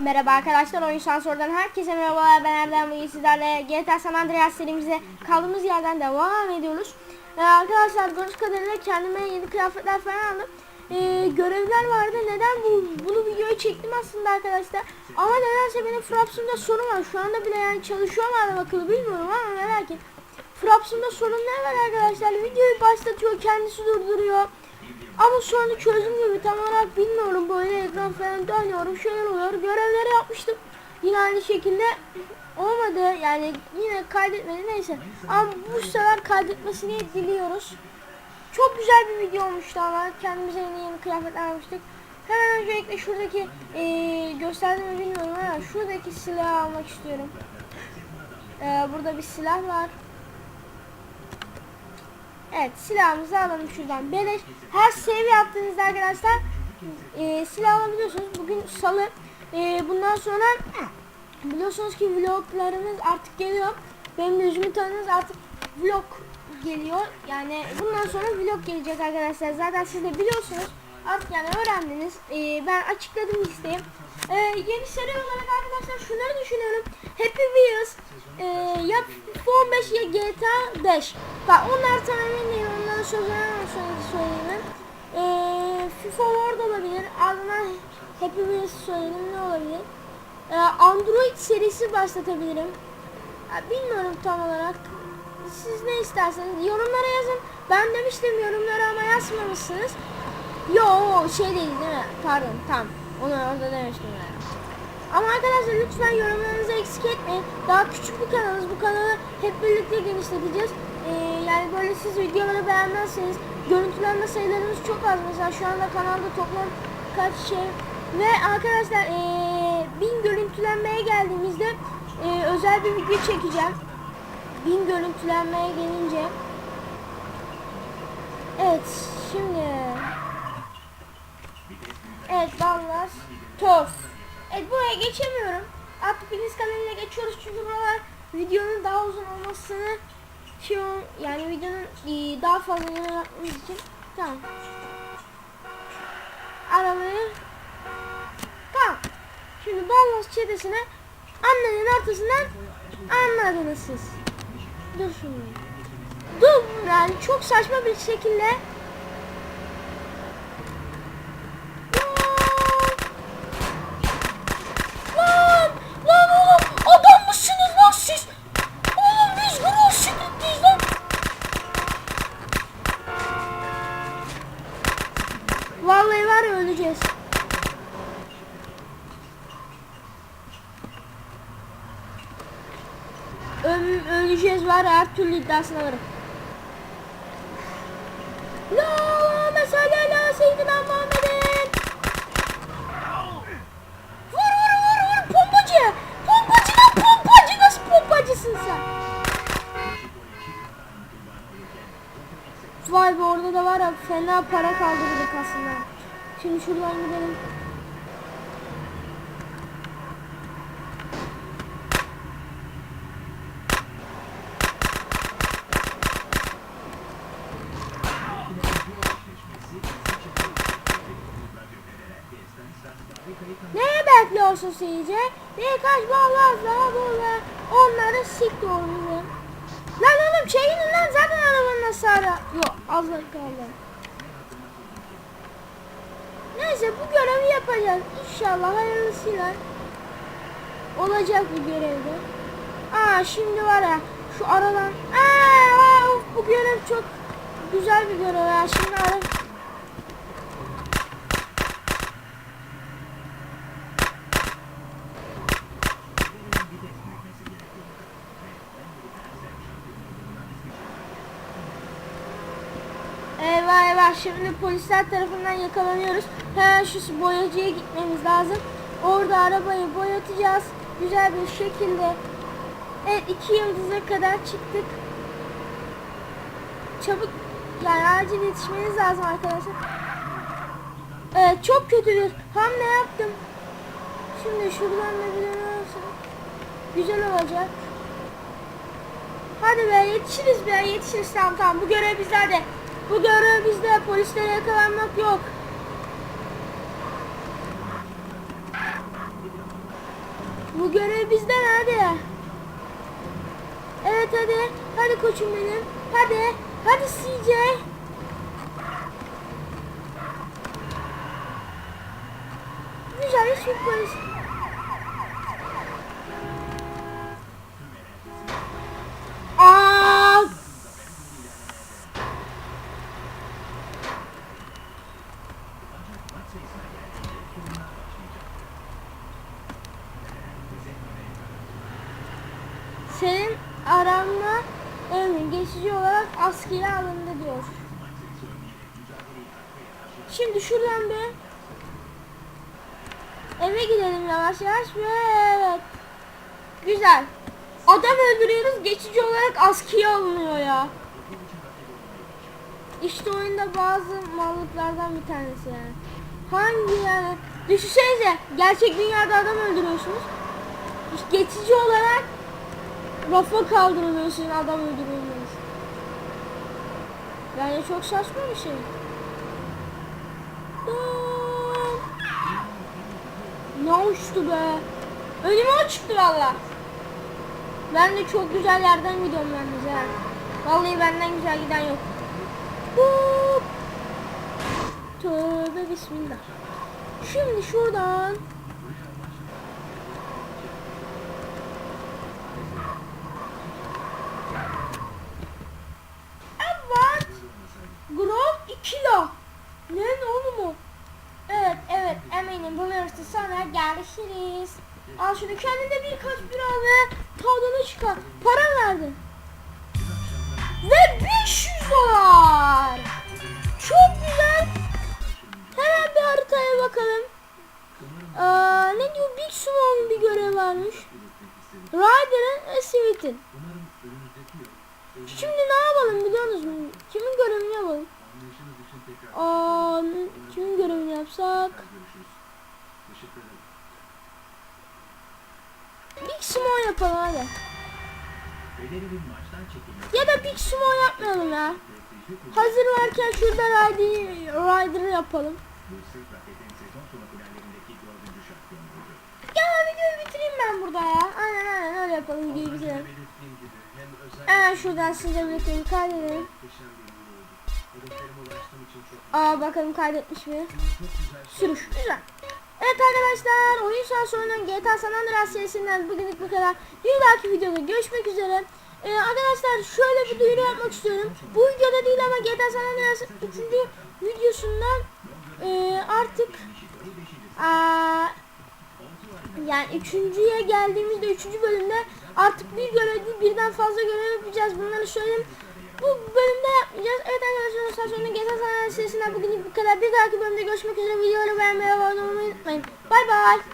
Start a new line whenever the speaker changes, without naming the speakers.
Merhaba arkadaşlar, Oyun Şansör'den herkese merhabalar. Ben Erdem bugün sizlerle GTA San Andreas serimize kaldığımız yerden devam ediyoruz. Ee, arkadaşlar gördüğünüz kadarıyla kendime yeni kıyafetler falan aldım. Ee, görevler vardı. Neden bu bunu videoya çektim aslında arkadaşlar. Ama nedense benim Fraps'ımda sorun var. Şu anda bile yani çalışıyor mu adam akıllı bilmiyorum ama merak et. Fraps'ımda sorun ne var arkadaşlar? Videoyu başlatıyor, kendisi durduruyor. Ama sonra çözüm gibi tam olarak bilmiyorum. Böyle ekran falan dönüyorum şeyler oluyor. Görevleri yapmıştım. Yine aynı şekilde olmadı. Yani yine kaydetmedi neyse. Ama bu sefer kaydetmesini diliyoruz. Çok güzel bir video olmuştu ama. Kendimize yeni yeni kıyafetler almıştık. Hemen öncelikle şuradaki eee gösterdim mi bilmiyorum ama şuradaki silahı almak istiyorum. Eee, burada bir silah var Evet silahımızı alalım şuradan. Beleş her seviye attığınızda arkadaşlar e, silah alabiliyorsunuz. Bugün salı. E, bundan sonra biliyorsunuz ki vloglarımız artık geliyor. Benim de yüzümü tanıdınız artık vlog geliyor. Yani bundan sonra vlog gelecek arkadaşlar. Zaten siz de biliyorsunuz. Artık yani öğrendiniz. E, ben açıkladım listeyi. E, yeni seri olarak arkadaşlar şunları düşünüyorum. Happy Wheels, e, ya FIFA 15 ya GTA 5. Bak onlar tam emin değilim. Onların sözlerine sonraki söyleyeyim. E, FIFA World olabilir. Ardından Happy Wheels söyledim ne olabilir? E, Android serisi başlatabilirim. Ya, bilmiyorum tam olarak. Siz ne isterseniz yorumlara yazın. Ben demiştim yorumlara ama yazmamışsınız. Yo şey değil değil mi? Pardon tamam. Onu orada demiştim yani. Ama arkadaşlar lütfen yorumlarınızı eksik etmeyin. Daha küçük bir kanalız. Bu kanalı hep birlikte genişleteceğiz. Ee, yani böyle siz videoları beğenmezseniz görüntülenme sayılarımız çok az. Mesela şu anda kanalda toplam kaç şey. Ve arkadaşlar ee, bin görüntülenmeye geldiğimizde ee, özel bir video çekeceğim. Bin görüntülenmeye gelince. Evet şimdi Evet ballar toz. Evet buraya geçemiyorum. Artık Filiz kanalına geçiyoruz çünkü buralar videonun daha uzun olmasını şey yani videonun e, daha fazla yer yapmamız için tamam. Arabayı tamam. Şimdi ballas çetesine annenin ortasından anladınız siz. Dur şimdi. Dur yani çok saçma bir şekilde var ya öleceğiz. Öl öleceğiz var her türlü iddiasına varım. La mesele la seyyidina Muhammedin. Vur vur vur vur pompacı. Pompacı lan pompacı nasıl pompacısın sen? Vay be orada da var ya fena para kaldırdık aslında. Şimdi şuradan gidelim. Neye bekliyorsun seyirci? Birkaç bağlar daha böyle onları sik doğruyu. Lan oğlum çekilin lan zaten arabanın hasarı. Yok az kaldı. Neyse bu görevi yapacağız. İnşallah hayırlısıyla olacak bu görevde. Aa şimdi var ya şu aradan. Aa, aa, bu görev çok güzel bir görev ya. Şimdi ara Eyvah eyvah şimdi polisler tarafından yakalanıyoruz. Hemen şu boyacıya gitmemiz lazım. Orada arabayı boyatacağız. Güzel bir şekilde. Evet iki yıldıza kadar çıktık. Çabuk yani acil yetişmeniz lazım arkadaşlar. Evet çok kötü bir hamle yaptım. Şimdi şuradan da bir güzel olacak. Hadi be yetişiriz be yetişiriz tamam tamam bu görev bizlerde. Bu görev bizde polislere yakalanmak yok. Bu görev bizden hadi. Evet hadi. Hadi koçum benim. Hadi. Hadi CJ. Güzel hiçbir polis. Senin aranma emrin geçici olarak askıya alındı diyor. Şimdi şuradan bir eve gidelim yavaş yavaş ve evet. Güzel. Adam öldürüyoruz geçici olarak askıya alınıyor ya. İşte oyunda bazı mallıklardan bir tanesi yani. Hangi yani? Düşünsenize gerçek dünyada adam öldürüyorsunuz. Geçici olarak rafa kaldırılıyorsun adam öldürülmüyor. Yani çok saçma bir şey. Ne uçtu be? Önüme çıktı valla. Ben de çok güzel yerden gidiyorum yalnız ha. Vallahi benden güzel giden yok. Hop. Tövbe bismillah. Şimdi şuradan Evet. Grove 2 kilo. Ne oğlum o? Evet evet eminim bulursun sonra görüşürüz. Al şunu kendine birkaç bira ve tadını çıkar. Para verdi. Ve 500 dolar. Çok güzel. Haritaya bakalım. Aa, ne diyor? Big Smoke'un bir görev varmış. Ryder'ın ve. Şimdi ne yapalım biliyor musunuz? Kimin görevini yapalım? Aa, kimin görevini yapsak? Big Smoke yapalım hadi. Ya da Big Smoke yapmayalım ya. Hazır varken şurada Rider, Rider'ı yapalım. Ya videoyu bitireyim ben burada ya. Aynen aynen öyle yapalım videoyu bitirelim. Hemen şuradan size birlikte kaydedelim. Aa bakalım kaydetmiş mi? Sürüş güzel. Evet arkadaşlar oyun saat sonra GTA San Andreas serisinden bugünlük bu kadar. Bir dahaki videoda görüşmek üzere. Ee, arkadaşlar şöyle bir duyuru yapmak istiyorum. Bu videoda değil ama GTA San Andreas 3. videosundan e, artık aa, yani üçüncüye geldiğimizde üçüncü bölümde artık bir görev değil birden fazla görev yapacağız. Bunları söyleyeyim. Bu bölümde yapmayacağız. Evet arkadaşlar sonra San Andreas serisinden bugünlük bu kadar. Bir dahaki bölümde görüşmek üzere. Videoları beğenmeyi ve abone olmayı unutmayın. Bay bay.